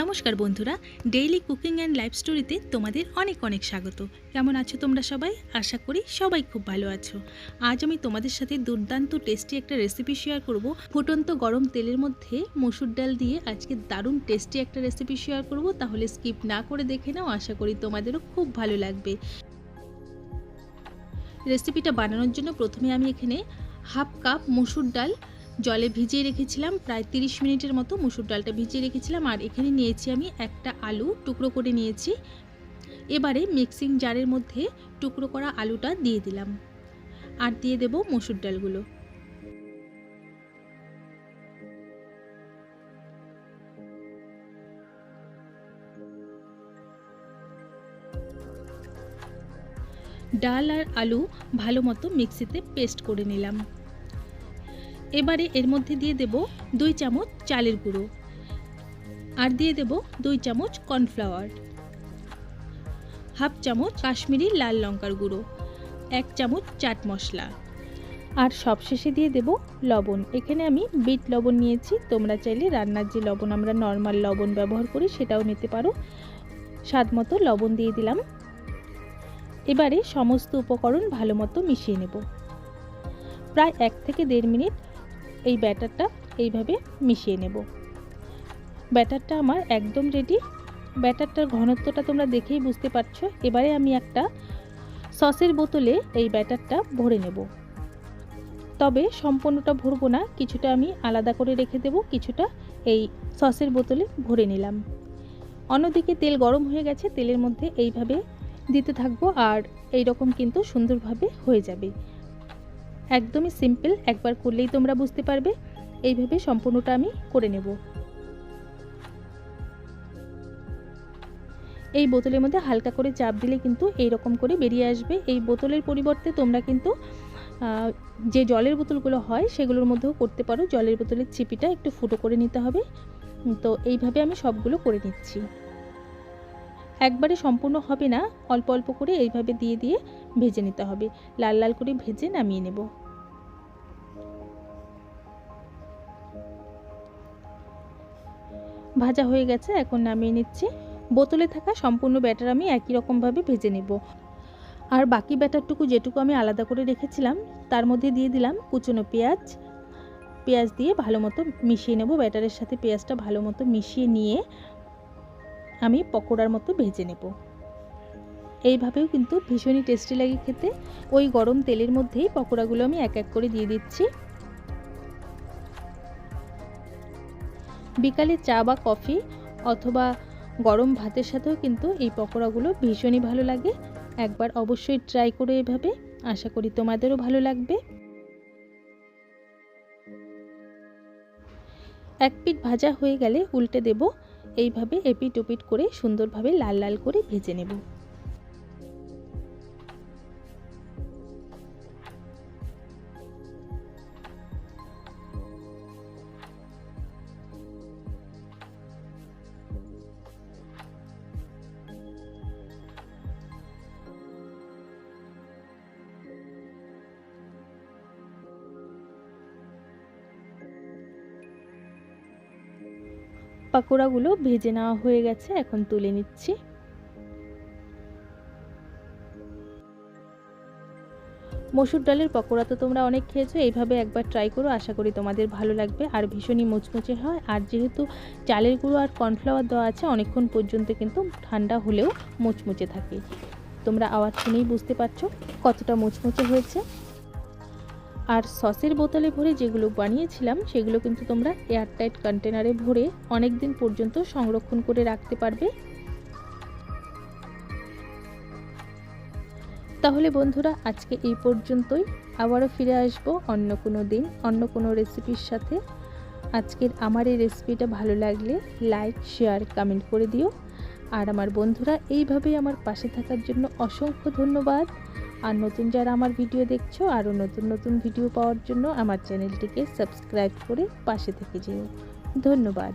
নমস্কার বন্ধুরা daily cooking and life স্টোরিতে তোমাদের অনেক অনেক স্বাগত। কেমন আছো তোমরা সবাই? আশা করি সবাই খুব ভালো আছো। আজ আমি তোমাদের সাথে দুর্দান্ত টেস্টি একটা রেসিপি শেয়ার করব। ফুটন্ত গরম তেলের মধ্যে মসুর ডাল দিয়ে আজকে দারুণ টেস্টি একটা রেসিপি শেয়ার করব। তাহলে স্কিপ না করে দেখে নাও, আশা করি তোমাদেরও খুব ভালো লাগবে। রেসিপিটা বানানোর জন্য প্রথমে আমি এখানে হাফ কাপ মসুর ডাল জলে ভিজিয়ে রেখেছিলাম, প্রায় তিরিশ মিনিটের মতো মুসুর ডালটা ভিজিয়ে রেখেছিলাম, আর এখানে নিয়েছি আমি একটা আলু টুকরো করে নিয়েছি। এবারে মিক্সিং জারের মধ্যে টুকরো করা আলুটা দিয়ে দিলাম। আর দিয়ে দেব মসুর ডালগুলো। ডাল আর আলু ভালো মতো মিক্সিতে পেস্ট করে নিলাম। এবারে এর মধ্যে দিয়ে দেব দুই চামচ চালের গুঁড়ো আর দিয়ে দেব দুই চামচ কর্নফ্লাওয়ার। হাফ চামচ কাশ্মীরি লাল লঙ্কার গুঁড়ো, এক চামচ চাট মশলা। আর সবশেষে দিয়ে দেব লবণ। এখানে আমি বিট লবণ নিয়েছি। তোমরা চাইলে রান্নার যে লবণ আমরা নর্মাল লবণ ব্যবহার করি সেটাও নিতে পারো। স্বাদ মতো লবণ দিয়ে দিলাম। এবারে সমস্ত উপকরণ ভালো মতো মিশিয়ে নেব। প্রায় এক থেকে দেড় মিনিট এই ব্যাটারটা এইভাবে মিশিয়ে নেব। ব্যাটারটা আমার একদম রেডি ব্যাটারটার ঘনত্বটা তোমরা দেখেই বুঝতে পারছ। এবারে আমি একটা সসের বোতলে এই ব্যাটারটা ভরে নেব। তবে সম্পূর্ণটা ভরবো না, কিছুটা আমি আলাদা করে রেখে দেব, কিছুটা এই সসের বোতলে ভরে নিলাম। অন্যদিকে তেল গরম হয়ে গেছে, তেলের মধ্যে এইভাবে দিতে থাকব আর এই রকম কিন্তু সুন্দরভাবে হয়ে যাবে। একদমই সিম্পল, একবার করলেই তোমরা বুঝতে পারবে। এইভাবে সম্পূর্ণটা আমি করে নেব। এই বোতলের মধ্যে হালকা করে চাপ দিলে কিন্তু এই রকম করে বেরিয়ে আসবে। এই বোতলের পরিবর্তে তোমরা কিন্তু যে জলের বোতলগুলো হয়, সেগুলোর মধ্যেও করতে পারো। জলের বোতলের চিপিটা একটু ফুটো করে নিতে হবে। তো এইভাবে আমি সবগুলো করে নিচ্ছি। একবারে সম্পূর্ণ হবে না। অল্প অল্প করে এইভাবে দিয়ে দিয়ে ভেজে নিতে হবে। লাল লাল করে ভেজে নামিয়ে নেব। ভাজা হয়ে গেছে, এখন নামিয়ে নিচ্ছি। বোতলে থাকা সম্পূর্ণ ব্যাটার আমি একই রকমভাবে ভেজে নেব। আর বাকি ব্যাটারটুকু যেটুকু আমি আলাদা করে রেখেছিলাম, তার মধ্যে দিয়ে দিলাম কুচনো পেঁয়াজ। পেঁয়াজ দিয়ে ভালো মতো মিশিয়ে নেব, ব্যাটারের সাথে পেঁয়াজটা ভালো মতো মিশিয়ে নিয়ে আমি পকোড়ার মতো ভেজে নেব। এইভাবেও কিন্তু ভীষণই টেস্টি লাগে খেতে। ওই গরম তেলের মধ্যেই পকোড়াগুলো আমি এক এক করে দিয়ে দিচ্ছি। বিকালে চা বা কফি অথবা গরম ভাতের সাথেও কিন্তু এই পকোড়াগুলো ভীষণই ভালো লাগে। একবার অবশ্যই ট্রাই করে এভাবে। আশা করি তোমাদেরও ভালো লাগবে। এক পিট ভাজা হয়ে গেলে উল্টে দেব। এইভাবে এপিট ওপিট করে সুন্দরভাবে লাল লাল করে ভেজে নেব। পাকোড়াগুলো ভেজে নেওয়া হয়ে গেছে, এখন তুলে নিচ্ছি। মসুর ডালের পকোড়া তো তোমরা অনেক খেয়েছো, এইভাবে একবার ট্রাই করো, আশা করি তোমাদের ভালো লাগবে। আর ভীষণই মুচমুচে হয়। আর যেহেতু চালের গুঁড়ো আর কর্নফ্লাওয়ার দেওয়া আছে, অনেকক্ষণ পর্যন্ত কিন্তু ঠান্ডা হলেও মুচমুচে থাকে। তোমরা আওয়াজ শুনেই বুঝতে পারছ কতটা মুচমুচে হয়েছে। আর সসের বোতলে ভরে যেগুলো বানিয়েছিলাম, সেগুলো কিন্তু তোমরা এয়ারটাইট কন্টেনারে ভরে অনেক দিন পর্যন্ত সংরক্ষণ করে রাখতে পারবে। তাহলে বন্ধুরা, আজকে এই পর্যন্তই। আবারও ফিরে আসব অন্য কোনো দিন, অন্য কোনো রেসিপির সাথে। আজকের আমার এই রেসিপিটা ভালো লাগলে লাইক, শেয়ার, কমেন্ট করে দিও। আর আমার বন্ধুরা, এইভাবেই আমার পাশে থাকার জন্য অসংখ্য ধন্যবাদ। আর নতুন যারা আমার ভিডিও দেখছ, আরও নতুন নতুন ভিডিও পাওয়ার জন্য আমার চ্যানেলটিকে সাবস্ক্রাইব করে পাশে থেকে যেও। ধন্যবাদ।